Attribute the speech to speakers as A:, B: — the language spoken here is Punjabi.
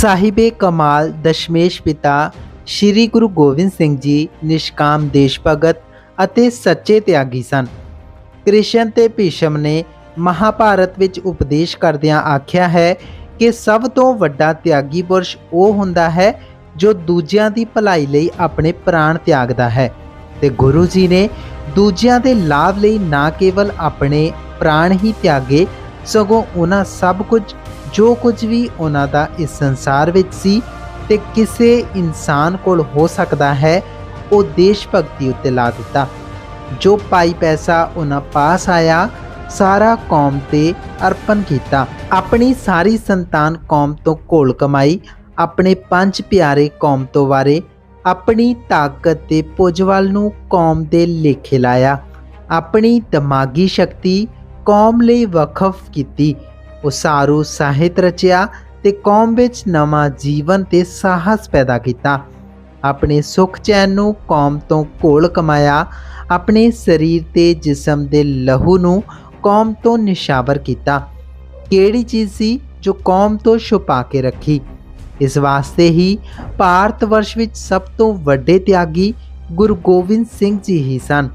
A: ਸਾਹਿਬੇ ਕਮਾਲ, ਦਸ਼ਮੇਸ਼ ਪਿਤਾ ਸ੍ਰੀ ਗੁਰੂ ਗੋਬਿੰਦ ਸਿੰਘ ਜੀ ਨਿਸ਼ਕਾਮ ਦੇਸ਼ ਭਗਤ ਅਤੇ ਸੱਚੇ ਤਿਆਗੀ ਸਨ। ਕ੍ਰਿਸ਼ਨ ਤੇ ਭੀਸ਼ਮ ਨੇ ਮਹਾਭਾਰਤ ਵਿੱਚ ਉਪਦੇਸ਼ ਕਰਦਿਆਂ ਆਖਿਆ ਹੈ ਕਿ ਸਭ ਤੋਂ ਵੱਡਾ ਤਿਆਗੀ ਪੁਰਸ਼ ਉਹ ਹੁੰਦਾ ਹੈ ਜੋ ਦੂਜਿਆਂ ਦੀ ਭਲਾਈ ਲਈ ਆਪਣੇ ਪ੍ਰਾਣ ਤਿਆਗਦਾ ਹੈ ਤੇ ਗੁਰੂ ਜੀ ਨੇ ਦੂਜਿਆਂ ਦੇ ਲਾਭ ਲਈ ਨਾ ਕੇਵਲ ਆਪਣੇ ਪ੍ਰਾਣ ਹੀ ਤਿਆਗੇ, ਸਗੋਂ ਉਹਨਾਂ ਸਭ ਕੁਝ ਜੋ ਕੁਝ ਵੀ ਉਹਨਾਂ ਦਾ ਇਸ ਸੰਸਾਰ ਵਿੱਚ ਸੀ ਤੇ ਕਿਸੇ ਇਨਸਾਨ ਕੋਲ ਹੋ ਸਕਦਾ ਹੈ, ਉਹ ਦੇਸ਼ ਭਗਤੀ ਉੱਤੇ ਲਾ ਦਿੱਤਾ। ਜੋ ਪਾਈ ਪੈਸਾ ਉਹਨਾਂ ਪਾਸ ਆਇਆ, ਸਾਰਾ ਕੌਮ ਤੇ ਅਰਪਣ ਕੀਤਾ। ਆਪਣੀ ਸਾਰੀ ਸੰਤਾਨ ਕੌਮ ਤੋਂ ਘੋਲ ਕਮਾਈ, ਆਪਣੇ ਪੰਜ ਪਿਆਰੇ ਕੌਮ ਤੋਂ ਵਾਰੇ, ਆਪਣੀ ਤਾਕਤ ਤੇ ਪੁੱਜਵਲ ਨੂੰ ਕੌਮ ਦੇ ਲੇਖੇ ਲਾਇਆ। ਆਪਣੀ ਦਿਮਾਗੀ ਸ਼ਕਤੀ ਕੌਮ ਲਈ ਵਕਫ ਕੀਤੀ। ਉਸਾਰੂ ਸਾਹਿਤ ਰਚਿਆ ਤੇ ਕੌਮ ਵਿੱਚ ਨਵਾਂ ਜੀਵਨ ਤੇ ਸਾਹਸ ਪੈਦਾ ਕੀਤਾ। ਆਪਣੇ ਸੁਖ ਚੈਨ ਨੂੰ ਕੌਮ ਤੋਂ ਘੋਲ ਕਮਾਇਆ, ਆਪਣੇ ਸਰੀਰ ਤੇ ਜਿਸਮ ਦੇ ਲਹੂ ਨੂੰ ਕੌਮ ਤੋਂ ਨਿਸ਼ਾਵਰ ਕੀਤਾ। ਕਿਹੜੀ ਚੀਜ਼ ਸੀ ਜੋ ਕੌਮ ਤੋਂ ਛੁਪਾ ਕੇ ਰੱਖੀ? ਇਸ ਵਾਸਤੇ ਹੀ ਭਾਰਤ ਵਰਸ਼ ਵਿੱਚ ਸਭ ਤੋਂ ਵੱਡੇ ਤਿਆਗੀ ਗੁਰੂ ਗੋਬਿੰਦ ਸਿੰਘ ਜੀ ਹੀ ਸਨ।